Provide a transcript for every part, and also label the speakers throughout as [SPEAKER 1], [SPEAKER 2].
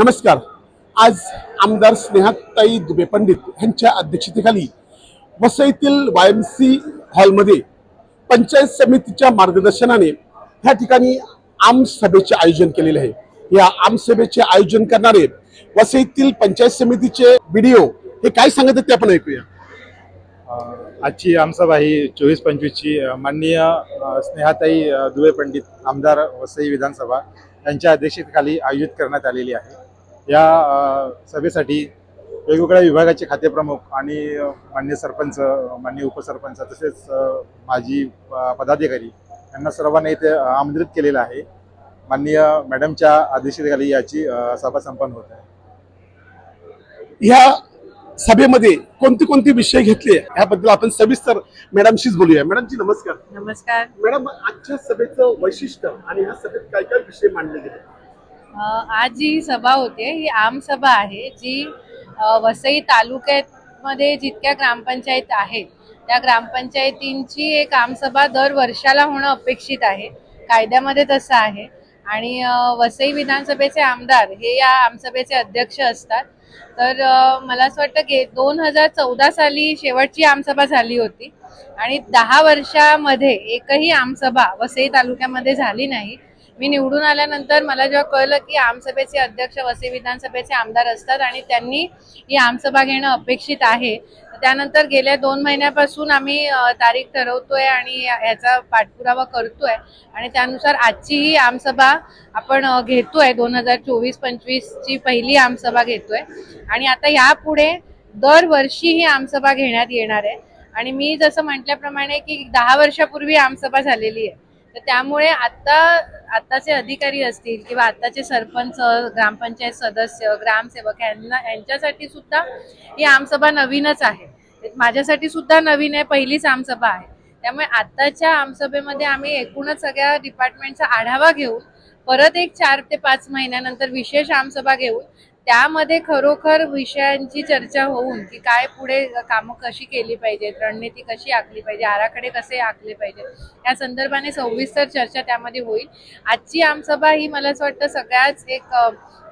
[SPEAKER 1] नमस्कार. आज आमदार स्नेहाताई दुबे पंडित यांच्या अध्यक्षतेखाली वसईतील वाय एम सी हॉलमध्ये पंचायत समितीच्या मार्गदर्शनाने ह्या ठिकाणी आमसभेचे आयोजन केलेले आहे. या आमसभेचे आयोजन करणारे वसईतील पंचायत समितीचे व्हिडिओ हे काय सांगत आहेत ते आपण ऐकूया.
[SPEAKER 2] आजची आमसभा ही चोवीस पंचवीसची माननीय स्नेहाताई दुबे पंडित आमदार वसई विधानसभा यांच्या अध्यक्षतेखाली आयोजित करण्यात आलेली आहे. या सभेसाठी वेगवेगळ्या विभागाचे खातेप्रमुख आणि मान्य सरपंच मान्य उपसरपंच तसेच माजी पदाधिकारी यांना सर्वांना इथे आमंत्रित केलेलं आहे. माननीय मॅडमच्या अध्यक्षतेखाली याची सभा संपन्न होत आहे.
[SPEAKER 1] ह्या सभेमध्ये कोणते कोणते विषय घेतले याबद्दल आपण सविस्तर मॅडमशीच बोलूया. मॅडमजी नमस्कार.
[SPEAKER 3] नमस्कार.
[SPEAKER 1] मॅडम आजच्या सभेचं वैशिष्ट्य आणि ह्या सभेत काय काय विषय मांडले गेले
[SPEAKER 3] आज जी सभा होते ही आमसभा आहे जी वसई तालुक्यामध्ये जितक्या ग्रामपंचायत आहेत त्या ग्रामपंचायतींची एक आमसभा दर वर्षाला होणं अपेक्षित आहे कायद्यामध्ये तसं आहे. आणि वसई विधानसभेचे आमदार हे या आमसभेचे अध्यक्ष असतात. तर मला असं वाटतं की दोन हजार चौदा साली शेवटची आमसभा झाली होती. आणि दहा वर्षामध्ये एकही आमसभा वसई तालुक्यामध्ये झाली नाही. मी निवडून आल्यानंतर मला जेव्हा कळलं की आमसभेचे अध्यक्ष वसई विधानसभेचे आमदार असतात आणि त्यांनी ही आमसभा घेणं अपेक्षित आहे त्यानंतर गेल्या दोन महिन्यापासून आम्ही तारीख ठरवतोय आणि याचा पाठपुरावा करतोय आणि त्यानुसार आजची ही आमसभा आपण घेतोय. दोन हजार चोवीस पंचवीस ची पहिली आमसभा घेतोय आणि आता यापुढे दरवर्षी ही आमसभा घेण्यात येणार आहे. आणि मी जसं म्हटल्याप्रमाणे की दहा वर्षापूर्वी आमसभा झालेली आहे. तर त्यामुळे आता आताचे अधिकारी असतील किंवा आताचे सरपंच ग्रामपंचायत सदस्य ग्रामसेवक यांना यांच्यासाठी सुद्धा ही आमसभा नवीनच आहे. माझ्यासाठी सुद्धा नवीन आहे पहिलीच आमसभा आहे. त्यामुळे आताच्या आमसभेमध्ये आम्ही एकूणच सगळ्या डिपार्टमेंटचा आढावा घेऊन परत एक चार ते पाच महिन्यानंतर विशेष आमसभा घेऊन त्यामध्ये खरोखर विषयांची चर्चा होऊन की काय पुढे कामं कशी केली पाहिजेत रणनीती कशी आखली पाहिजे आराखडे कसे आखले पाहिजेत या संदर्भाने सविस्तर चर्चा त्यामध्ये होईल. आजची आमसभा ही मला असं वाटतं सगळ्याच एक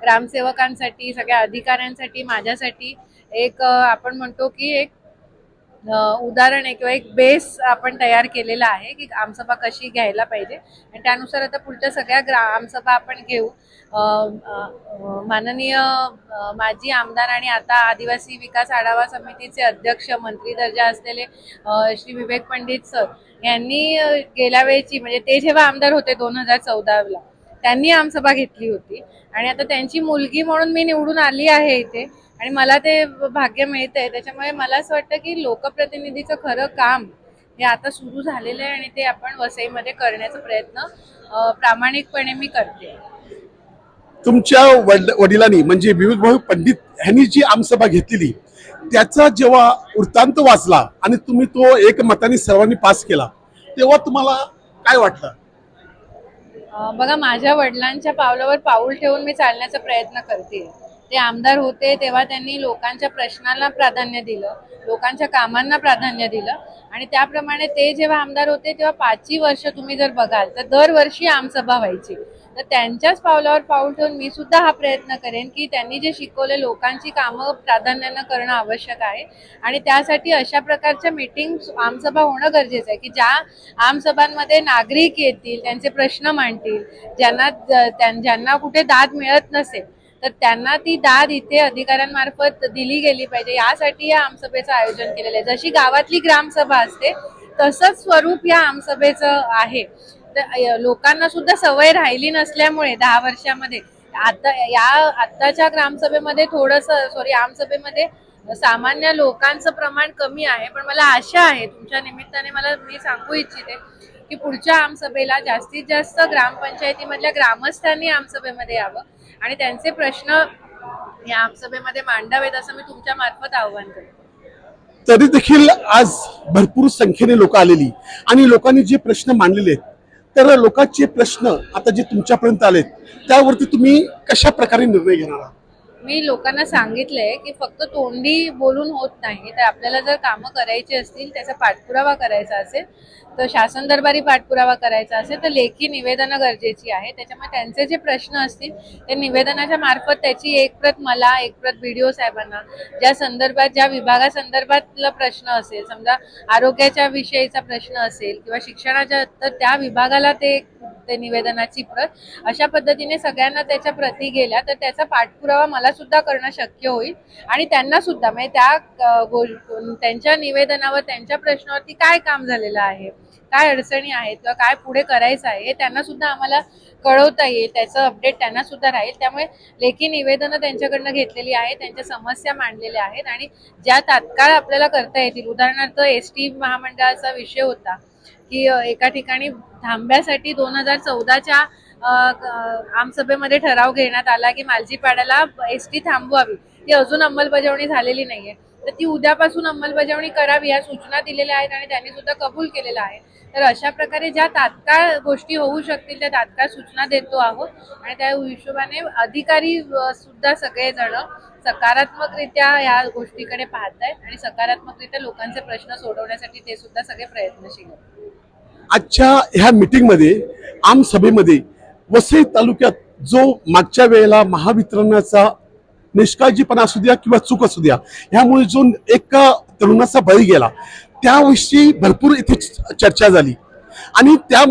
[SPEAKER 3] ग्रामसेवकांसाठी सगळ्या अधिकाऱ्यांसाठी माझ्यासाठी एक आपण म्हणतो की एक उदाहरण आहे किंवा एक बेस आपण तयार केलेला आहे की आमसभा कशी घ्यायला पाहिजे. आणि त्यानुसार आता पुढच्या सगळ्या ग्रा आमसभा आपण घेऊ. माननीय माजी आमदार आणि आता आदिवासी विकास आढावा समितीचे अध्यक्ष मंत्री दर्जा असलेले श्री विवेक पंडित सर यांनी गेल्या वेळची म्हणजे ते जेव्हा आमदार होते दोन हजार चौदाला त्यांनी आमसभा घेतली होती. आणि आता त्यांची मुलगी म्हणून मी निवडून आली आहे इथे. आणि मला ते भाग्य मिळतंय. त्याच्यामुळे मला असं वाटतं की लोकप्रतिनिधीचं खरं काम हे आता सुरू झालेलं आहे आणि ते आपण वसईमध्ये करण्याचा प्रयत्न प्रामाणिकपणे मी करते.
[SPEAKER 1] तुमच्या वड- वडिलांनी म्हणजे विवेक भाऊ पंडित यांनी जी आमसभा घेतलेली त्याचा जेव्हा वृत्तांत वाचला आणि तुम्ही तो एकमताने सर्वांनी पास केला तेव्हा तुम्हाला काय वाटलं?
[SPEAKER 3] बघा माझ्या वडिलांच्या पावलावर पाऊल ठेवून मी चालण्याचा प्रयत्न करते. ते आमदार होते तेव्हा त्यांनी लोकांच्या प्रश्नांना प्राधान्य दिलं लोकांच्या कामांना प्राधान्य दिलं. आणि त्याप्रमाणे ते जेव्हा आमदार होते तेव्हा पाचही वर्ष तुम्ही जर बघाल तर दरवर्षी आमसभा व्हायची. तर त्यांच्याच पावलावर पाऊल ठेवून मी सुद्धा हा प्रयत्न करेन की त्यांनी जे शिकवले लोकांची कामं प्राधान्यानं करणं आवश्यक आहे. आणि त्यासाठी अशा प्रकारच्या मीटिंग आमसभा होणं गरजेचं आहे की ज्या आमसभांमध्ये नागरिक येतील त्यांचे प्रश्न मांडतील ज्यांना ज्यांना कुठे दाद मिळत नसेल तर त्यांना ती दाद इथे अधिकाऱ्यांमार्फत दिली गेली पाहिजे. यासाठी या आमसभेचं आयोजन केलेलं आहे. जशी गावातली ग्रामसभा असते तसंच स्वरूप या आमसभेचं आहे. तर लोकांना सुद्धा सवय राहिली नसल्यामुळे दहा वर्षामध्ये आता या आत्ताच्या ग्रामसभेमध्ये थोडस सॉरी आमसभेमध्ये सामान्य लोकांचं प्रमाण कमी आहे. पण मला आशा आहे तुमच्या निमित्ताने मला मी सांगू इच्छिते की पुढच्या आमसभेला जास्तीत जास्त ग्रामपंचायतीमधल्या ग्रामस्थांनी आमसभेमध्ये यावं. आणि त्यांचे प्रश्न या आमसभेमध्ये मांडावेत असं मी तुमच्या मार्फत आव्हान करतो.
[SPEAKER 1] तरी देखील आज भरपूर संख्येने लोक आलेली. आणि लोकांनी जे प्रश्न मांडलेले आहेत तर लोकांचे प्रश्न आता जे तुमच्यापर्यंत आलेत त्यावरती तुम्ही कशा प्रकारे निर्णय घेणार आहात?
[SPEAKER 3] मी लोकांना सांगितलंय की फक्त तोंडी बोलून होत नाही तर आपल्याला जर कामं करायची असतील त्याचा पाठपुरावा करायचा असेल तर शासन दरबारी पाठपुरावा करायचा असेल तर लेखी निवेदनं गरजेची आहे. त्याच्यामुळे त्यांचे जे प्रश्न असतील ते निवेदनाच्या मार्फत त्याची एक प्रत मला एक प्रत बीडीओ साहेबांना ज्या संदर्भात ज्या विभागासंदर्भातला प्रश्न असेल समजा आरोग्याच्या विषयीचा प्रश्न असेल किंवा शिक्षणाच्या तर त्या विभागाला ते ते निवेदनाची प्रत. अशा पद्धतीने सगळ्यांना त्याच्या प्रती गेल्या तर त्याचा पाठपुरावा मला सुद्धा करणं शक्य होईल. आणि त्यांना सुद्धा म्हणजे त्या गो- त्यांच्या निवेदनावर त्यांच्या प्रश्नावरती काय काम झालेलं आहे? काय अडचणी आहेत? किंवा काय पुढे करायचं आहे? हे त्यांना सुद्धा आम्हाला कळवता येईल. त्याचं अपडेट त्यांना सुद्धा राहील. त्यामुळे लेखी निवेदनं त्यांच्याकडनं घेतलेली आहेत. त्यांच्या समस्या मांडलेल्या आहेत. आणि ज्या तात्काळ आपल्याला करता येतील उदाहरणार्थ एस टी महामंडळाचा विषय होता की एका ठिकाणी थांब्यासाठी दोन हजार चौदाच्या आमसभेमध्ये ठराव घेण्यात आला की मालजीपाड्याला एस टी थांबवावी. ती अजून अंमलबजावणी झालेली नाहीये. तर ती उद्यापासून अंमलबजावणी करावी या सूचना दिलेल्या आहेत आणि त्यांनी सुद्धा कबूल केलेला आहे. तर अशा प्रकारे ज्या तात्काळ गोष्टी होऊ शकतील त्या तात्काळ सूचना देतो आहोत. आणि त्या हिशोबाने अधिकारी सुद्धा सगळेजण सकारात्मकरित्या या गोष्टीकडे पाहत आहेत आणि सकारात्मकरित्या लोकांचे प्रश्न सोडवण्यासाठी ते सुद्धा सगळे प्रयत्नशील आहेत.
[SPEAKER 1] आजच्या ह्या मीटिंगमध्ये आमसभेमध्ये वसई तालुक्यात जो मागच्या वेळेला महावितरणाचा निष्काळजीपणा असू द्या किंवा चूक असू द्या ह्यामुळे जो एका तरुणाचा बळी गेला त्याविषयी भरपूर इथे च- चर्चा झाली. आणि त्या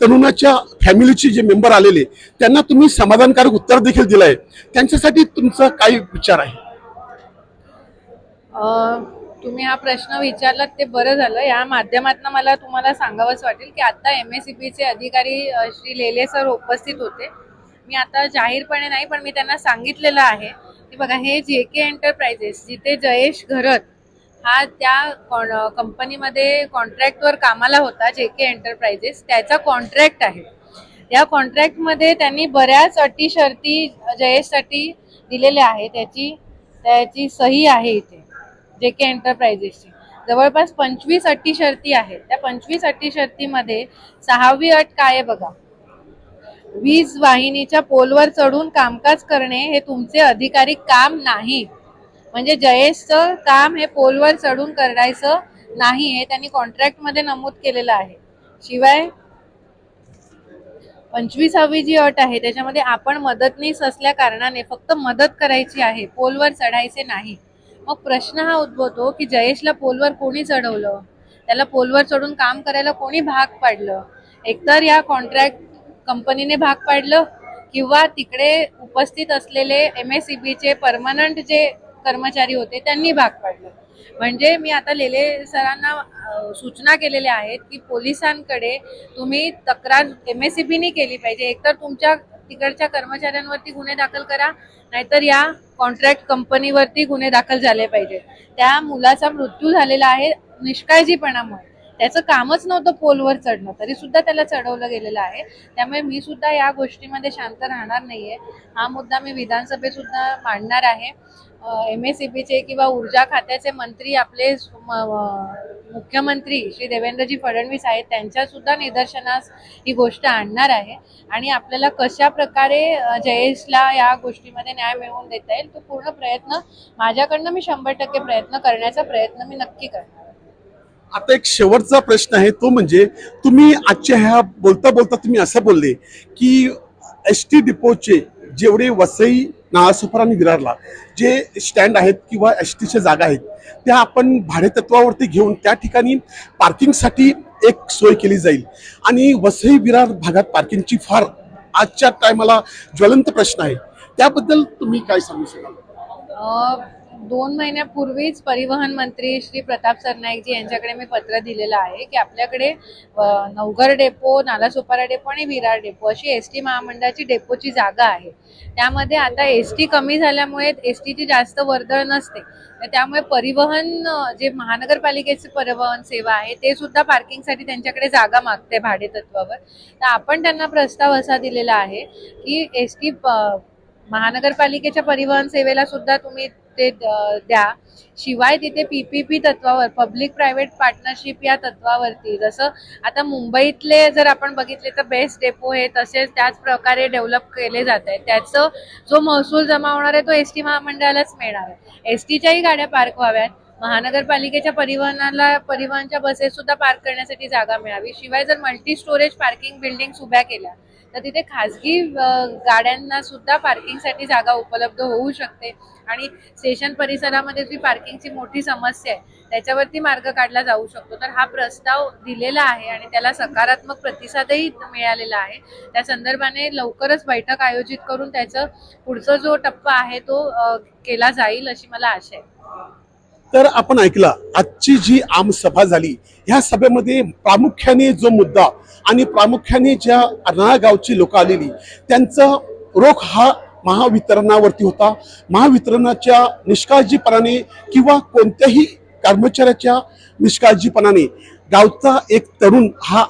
[SPEAKER 1] तरुणाच्या फॅमिलीचे जे मेंबर आलेले त्यांना तुम्ही समाधानकारक उत्तर देखील दिलंय. त्यांच्यासाठी तुमचा काय विचार आहे?
[SPEAKER 3] तुम्ही हा प्रश्न विचारलात ते बरं झालं. या माध्यमातून मला तुम्हाला सांगावंच वाटेल की आता एम एस सी बीचे अधिकारी श्री लेले सर उपस्थित होते. मी आता जाहीरपणे नाही पण मी त्यांना सांगितलेलं आहे की बघा हे जे के एंटरप्राइजेस जिथे जयेश घरत हा त्या कंपनीमध्ये कॉन्ट्रॅक्टवर कामाला होता जे के एंटरप्राइजेस त्याचा कॉन्ट्रॅक्ट आहे. या कॉन्ट्रॅक्टमध्ये त्यांनी बऱ्याच अटी शर्ती जयेशसाठी दिलेल्या आहे त्याची त्याची सही आहे इथे. जे के एंटरप्राइजेसची जवळपास पंचवीस अटी शर्ती आहेत. त्या पंचवीस अटी शर्तीमध्ये सहावी अट काय आहे बघा? वीज वाहिनीच्या पोलवर चढून कामकाज करणे हे तुमचे अधिकारी काम नाही. म्हणजे जयेशचं काम हे पोलवर चढून करायचं नाही हे त्यांनी कॉन्ट्रॅक्टमध्ये नमूद केलेलं आहे. शिवाय पंचवीसावी जी अट आहे त्याच्यामध्ये आपण मदतनीस असल्या कारणाने फक्त मदत करायची आहे. पोलवर चढायचे नाही. मग प्रश्न हा उद्भवतो की जयेशला पोलवर कोणी चढवलं? त्याला पोलवर चढून काम करायला कोणी भाग पाडलं? एकतर या कॉन्ट्रॅक्ट कंपनीने भाग पाडलं किंवा तिकडे उपस्थित असलेले एम एस सी बीचे परमनंट जे कर्मचारी होते त्यांनी भाग पाडलं? म्हणजे मी आता लेले सरांना सूचना केलेल्या आहेत की पोलिसांकडे तुम्ही तक्रार एम एस सी बीने केली पाहिजे. एकतर तुमच्या तिकडच्या कर्मचाऱ्यांवरती गुन्हे दाखल करा नाहीतर या कॉन्ट्रॅक्ट कंपनीवरती गुन्हे दाखल झाले पाहिजे. त्या मुलाचा मृत्यू झालेला आहे निष्काळजीपणामुळे. त्याचं कामच नव्हतं पोलवर चढणं तरी सुद्धा त्याला चढवलं गेलेलं आहे. त्यामुळे मी सुद्धा या गोष्टीमध्ये शांत राहणार नाहीये. हा मुद्दा मी विधानसभेत सुद्धा मांडणार आहे. एम एस सी बीचे किंवा ऊर्जा खात्याचे मंत्री आपले मुख्यमंत्री श्री देवेंद्रजी फडणवीस आहेत त्यांच्यासुद्धा निदर्शनास ही गोष्ट आणणार आहे. आणि आपल्याला कशा प्रकारे जयेशला या गोष्टीमध्ये न्याय मिळवून देता येईल तो पूर्ण प्रयत्न माझ्याकडनं मी शंभर टक्के प्रयत्न करण्याचा प्रयत्न मी नक्की करणार.
[SPEAKER 1] आता एक शेवटचा प्रश्न आहे तो म्हणजे तुम्ही आजच्या ह्या बोलता बोलता तुम्ही असं बोलले की एस टी डिपोचे जेवढे वसई नाळासुपर आणि विरारला. जे स्टँड आहेत किंवा एस टीच्या जागा आहेत त्या आपण भाडेतत्वावरती घेऊन त्या ठिकाणी पार्किंगसाठी एक सोय केली जाईल. आणि वसई विरार भागात पार्किंगची फार आजच्या टायमाला ज्वलंत प्रश्न आहे. त्याबद्दल तुम्ही काय सांगू शकाल?
[SPEAKER 3] दोन महिन्यापूर्वीच परिवहन मंत्री श्री प्रताप सरनाईकजी यांच्याकडे मी पत्र दिलेलं आहे की आपल्याकडे नवघर डेपो नालासोपारा डेपो आणि विरार डेपो अशी एस टी महामंडळाची डेपोची जागा आहे. त्यामध्ये आता एस टी कमी झाल्यामुळे एस टीची जास्त वर्दळ नसते. तर त्यामुळे परिवहन जे महानगरपालिकेचे परिवहन सेवा आहे ते सुद्धा पार्किंगसाठी त्यांच्याकडे जागा मागते भाडेतत्वावर. तर आपण त्यांना प्रस्ताव असा दिलेला आहे की एस टी महानगरपालिकेच्या परिवहन सेवेला सुद्धा तुम्ही ते द्या. शिवाय तिथे पीपीपी तत्वावर पब्लिक प्रायव्हेट पार्टनरशिप या तत्वावरती. जसं आता मुंबईतले जर आपण बघितले तर बेस्ट डेपो हे तसेच त्याच प्रकारे डेव्हलप केले जात आहे त्याचं जो महसूल जमा होणार आहे तो एस टी महामंडळालाच मिळणार आहे. एस टीच्याही गाड्या पार्क व्हाव्यात. महानगरपालिकेच्या परिवहनाला परिवहनच्या बसेस सुद्धा पार्क करण्यासाठी जागा मिळावी. शिवाय जर मल्टी स्टोरेज पार्किंग बिल्डिंग उभ्या केल्या तर तिथे खाजगी गाड्यांना सुद्धा पार्किंगसाठी जागा उपलब्ध होऊ शकते. आणि स्टेशन परिसरामध्ये जी पार्किंगची मोठी समस्या आहे त्याच्यावरती मार्ग काढला जाऊ शकतो. तर हा प्रस्ताव दिलेला आहे आणि त्याला सकारात्मक प्रतिसादही मिळालेला आहे. त्या संदर्भाने लवकरच बैठक आयोजित करून त्याचं पुढचा जो टप्पा आहे तो केला जाईल अशी मला आशा आहे.
[SPEAKER 1] तर आपण ऐकलं आजची जी आमसभा झाली ह्या सभेमध्ये प्रामुख्याने जो मुद्दा आणि प्रामुख्याने ज्या अर्नाळा गावची लोक आलेली त्यांचा रोख हा महावितरणावरती होता. महावितरणाच्या निष्काळजीपणाने किंवा कोणत्याही कर्मचाऱ्याच्या निष्काळजीपणाने गावचा एक तरुण हा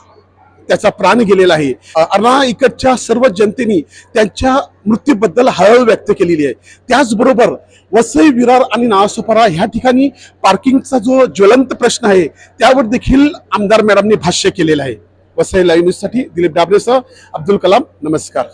[SPEAKER 1] त्याचा प्राण गेलेला आहे. अर्णा इकडच्या सर्व जनतेने त्यांच्या मृत्यूबद्दल हळहळ व्यक्त केलेली आहे. त्याचबरोबर वसई विरार आणि नावासोपारा ह्या ठिकाणी पार्किंगचा जो ज्वलंत प्रश्न आहे त्यावर देखील आमदार मॅडमने भाष्य केलेलं आहे. वसई लाईव्ह न्यूजसाठी दिलीप डाबरेसह अब्दुल कलाम नमस्कार.